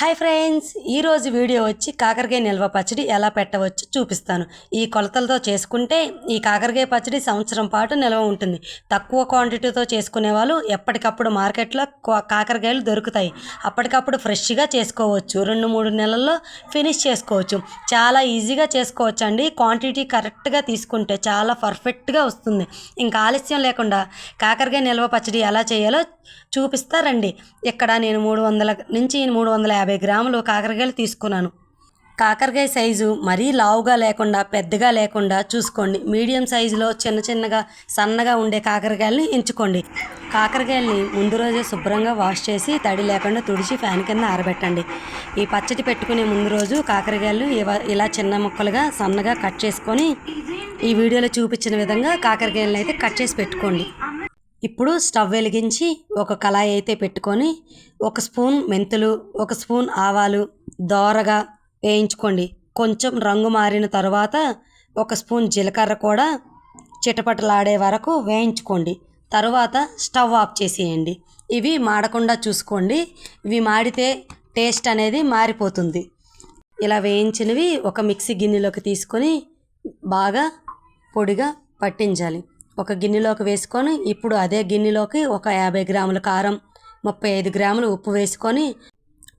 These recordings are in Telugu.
హాయ్ ఫ్రెండ్స్ ఈరోజు వీడియో వచ్చి కాకరకాయ నిల్వ పచ్చడి ఎలా పెట్టవచ్చు చూపిస్తాను. ఈ కొలతలతో చేసుకుంటే ఈ కాకరకాయ పచ్చడి సంవత్సరం పాటు నిల్వ ఉంటుంది. తక్కువ క్వాంటిటీతో చేసుకునే వాళ్ళు ఎప్పటికప్పుడు మార్కెట్లో కాకరకాయలు దొరుకుతాయి. అప్పటికప్పుడు ఫ్రెష్గా చేసుకోవచ్చు. రెండు మూడు నెలల్లో ఫినిష్ చేసుకోవచ్చు. చాలా ఈజీగా చేసుకోవచ్చు అండి క్వాంటిటీ కరెక్ట్గా తీసుకుంటే చాలా పర్ఫెక్ట్గా వస్తుంది. ఇంకా ఆలస్యం లేకుండా కాకరకాయ నిల్వ పచ్చడి ఎలా చేయాలో చూపిస్తారండి ఇక్కడ నేను మూడు వందల నుంచి మూడు వందల యాభై యాభై గ్రాములు కాకరకాయలు తీసుకున్నాను. కాకరకాయ సైజు మరీ లావుగా లేకుండా పెద్దగా లేకుండా చూసుకోండి. మీడియం సైజులో చిన్న చిన్నగా సన్నగా ఉండే కాకరకాయలని ఎంచుకోండి. కాకరకాయల్ని ముందు రోజే శుభ్రంగా వాష్ చేసి తడి లేకుండా తుడిచి ఫ్యాన్ కింద ఆరబెట్టండి. ఈ పచ్చడి పెట్టుకునే ముందు రోజు కాకరకాయలు ఇలా చిన్న ముక్కలుగా సన్నగా కట్ చేసుకొని ఈ వీడియోలో చూపించిన విధంగా కాకరకాయలను అయితే కట్ చేసి పెట్టుకోండి. ఇప్పుడు స్టవ్ వెలిగించి ఒక కళాయి అయితే పెట్టుకొని ఒక స్పూన్ మెంతులు ఒక స్పూన్ ఆవాలు దోరగా వేయించుకోండి. కొంచెం రంగు మారిన తర్వాత ఒక స్పూన్ జీలకర్ర కూడా చిటపటలాడే వరకు వేయించుకోండి. తరువాత స్టవ్ ఆఫ్ చేసేయండి. ఇవి మాడకుండా చూసుకోండి. ఇవి మాడితే టేస్ట్ అనేది మారిపోతుంది. ఇలా వేయించినవి ఒక మిక్సీ గిన్నెలోకి తీసుకొని బాగా పొడిగా పట్టించాలి. ఒక గిన్నెలోకి వేసుకొని ఇప్పుడు అదే గిన్నెలోకి ఒక యాభై గ్రాముల కారం ముప్పై ఐదు గ్రాములు ఉప్పు వేసుకొని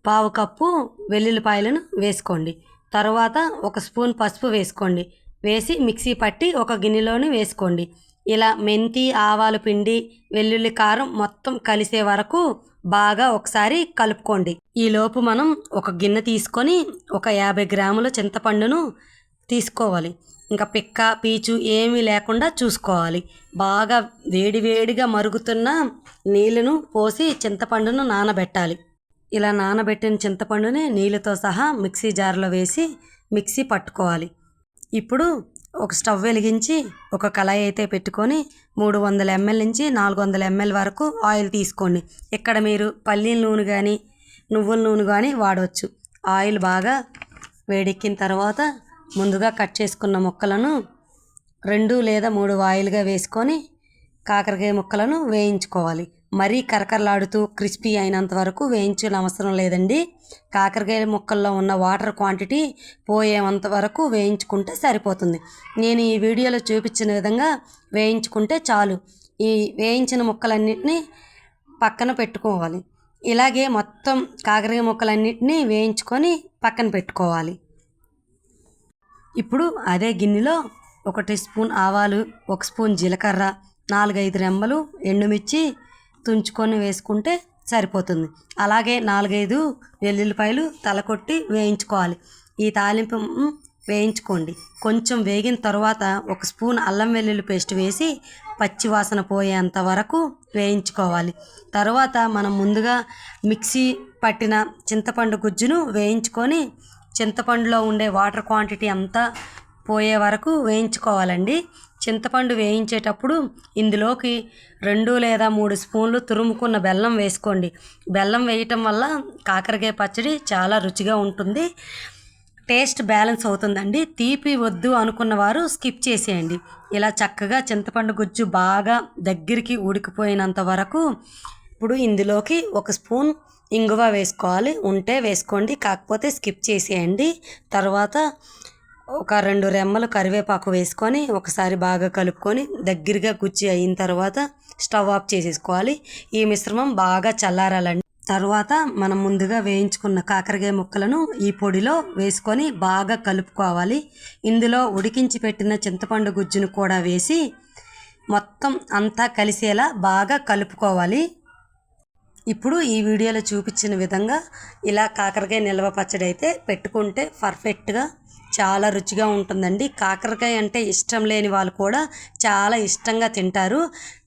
పావు కప్పు వెల్లుల్లిపాయలను వేసుకోండి. తర్వాత ఒక స్పూన్ పసుపు వేసుకోండి. వేసి మిక్సీ పట్టి ఒక గిన్నెలోని వేసుకోండి. ఇలా మెంతి ఆవాలు పిండి వెల్లుల్లి కారం మొత్తం కలిసే వరకు బాగా ఒకసారి కలుపుకోండి. ఈలోపు మనం ఒక గిన్నె తీసుకొని ఒక యాభై గ్రాముల చింతపండును తీసుకోవాలి. ఇంకా పిక్క పీచు ఏమీ లేకుండా చూసుకోవాలి. బాగా వేడివేడిగా మరుగుతున్న నీళ్ళను పోసి చింతపండును నానబెట్టాలి. ఇలా నానబెట్టిన చింతపండుని నీళ్ళతో సహా మిక్సీ జార్లో వేసి మిక్సీ పట్టుకోవాలి. ఇప్పుడు ఒక స్టవ్ వెలిగించి ఒక కళాయి అయితే పెట్టుకొని మూడు వందల ఎంఎల్ నుంచి నాలుగు వందల ఎంఎల్ వరకు ఆయిల్ తీసుకోండి. ఇక్కడ మీరు పల్లీల నూనె కానీ నువ్వుల నూనె కానీ వాడవచ్చు ఆయిల్ బాగా వేడెక్కిన తర్వాత ముందుగా కట్ చేసుకున్న ముక్కలను రెండు లేదా మూడు వాయిలుగా వేసుకొని కాకరకాయ ముక్కలను వేయించుకోవాలి. మరీ కరకరలాడుతూ క్రిస్పీ అయినంత వరకు వేయించిన అవసరం లేదండి. కాకరకాయ ముక్కల్లో ఉన్న వాటర్ క్వాంటిటీ పోయేంత వరకు వేయించుకుంటే సరిపోతుంది. నేను ఈ వీడియోలో చూపించిన విధంగా వేయించుకుంటే చాలు. ఈ వేయించిన ముక్కలన్నింటినీ పక్కన పెట్టుకోవాలి. ఇలాగే మొత్తం కాకరకాయ ముక్కలన్నింటినీ వేయించుకొని పక్కన పెట్టుకోవాలి. ఇప్పుడు అదే గిన్నెలో ఒకటి స్పూన్ ఆవాలు ఒక స్పూన్ జీలకర్ర నాలుగైదు రెమ్మలు ఎండుమిర్చి తుంచుకొని వేసుకుంటే సరిపోతుంది. అలాగే నాలుగైదు వెల్లుల్లిపాయలు తలకొట్టి వేయించుకోవాలి. ఈ తాలింపు వేయించుకోండి. కొంచెం వేగిన తర్వాత ఒక స్పూన్ అల్లం వెల్లుల్లి పేస్ట్ వేసి పచ్చి వాసన పోయేంత వరకు వేయించుకోవాలి. తర్వాత మనం ముందుగా మిక్సీ పట్టిన చింతపండు గుజ్జును వేయించుకొని చింతపండులో ఉండే వాటర్ క్వాంటిటీ అంతా పోయే వరకు వేయించుకోవాలండి. చింతపండు వేయించేటప్పుడు ఇందులోకి రెండు లేదా మూడు స్పూన్లు తురుముకున్న బెల్లం వేసుకోండి. బెల్లం వేయటం వల్ల కాకరకాయ పచ్చడి చాలా రుచిగా ఉంటుంది. టేస్ట్ బ్యాలెన్స్ అవుతుందండి. తీపి వద్దు అనుకున్న వారు స్కిప్ చేసేయండి. ఇలా చక్కగా చింతపండు గుజ్జు బాగా దగ్గరికి ఉడికిపోయినంత వరకు ఇప్పుడు ఇందులోకి ఒక స్పూన్ ఇంగువ వేసుకోవాలి. ఉంటే వేసుకోండి. కాకపోతే స్కిప్ చేసేయండి. తర్వాత ఒక రెండు రెమ్మలు కరివేపాకు వేసుకొని ఒకసారి బాగా కలుపుకొని దగ్గరగా గుచ్చి అయిన తర్వాత స్టవ్ ఆఫ్ చేసేసుకోవాలి. ఈ మిశ్రమం బాగా చల్లారాలండి. తర్వాత మనం ముందుగా వేయించుకున్న కాకరకాయ ముక్కలను ఈ పొడిలో వేసుకొని బాగా కలుపుకోవాలి. ఇందులో ఉడికించి పెట్టిన చింతపండు గుజ్జును కూడా వేసి మొత్తం అంతా కలిసేలా బాగా కలుపుకోవాలి. ఇప్పుడు ఈ వీడియోలో చూపించిన విధంగా ఇలా కాకరకాయ నిల్వ పచ్చడి అయితే పెట్టుకుంటే పర్ఫెక్ట్గా చాలా రుచిగా ఉంటుందండి. కాకరకాయ అంటే ఇష్టం లేని వాళ్ళు కూడా చాలా ఇష్టంగా తింటారు.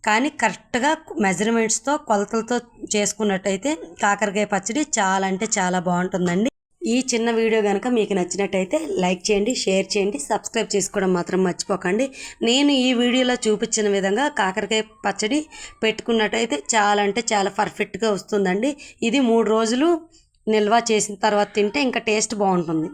కానీ కరెక్ట్గా మెజర్మెంట్స్తో కొలతలతో చేసుకున్నట్టయితే కాకరకాయ పచ్చడి చాలా అంటే చాలా బాగుంటుందండి. ఈ చిన్న వీడియో కనుక మీకు నచ్చినట్టయితే లైక్ చేయండి షేర్ చేయండి సబ్స్క్రైబ్ చేసుకోవడం మాత్రం మర్చిపోకండి. నేను ఈ వీడియోలో చూపించిన విధంగా కాకరకాయ పచ్చడి పెట్టుకున్నట్టయితే చాలా అంటే చాలా పర్ఫెక్ట్గా వస్తుందండి. ఇది మూడు రోజులు నిల్వ చేసిన తర్వాత తింటే ఇంకా టేస్ట్ బాగుంటుంది.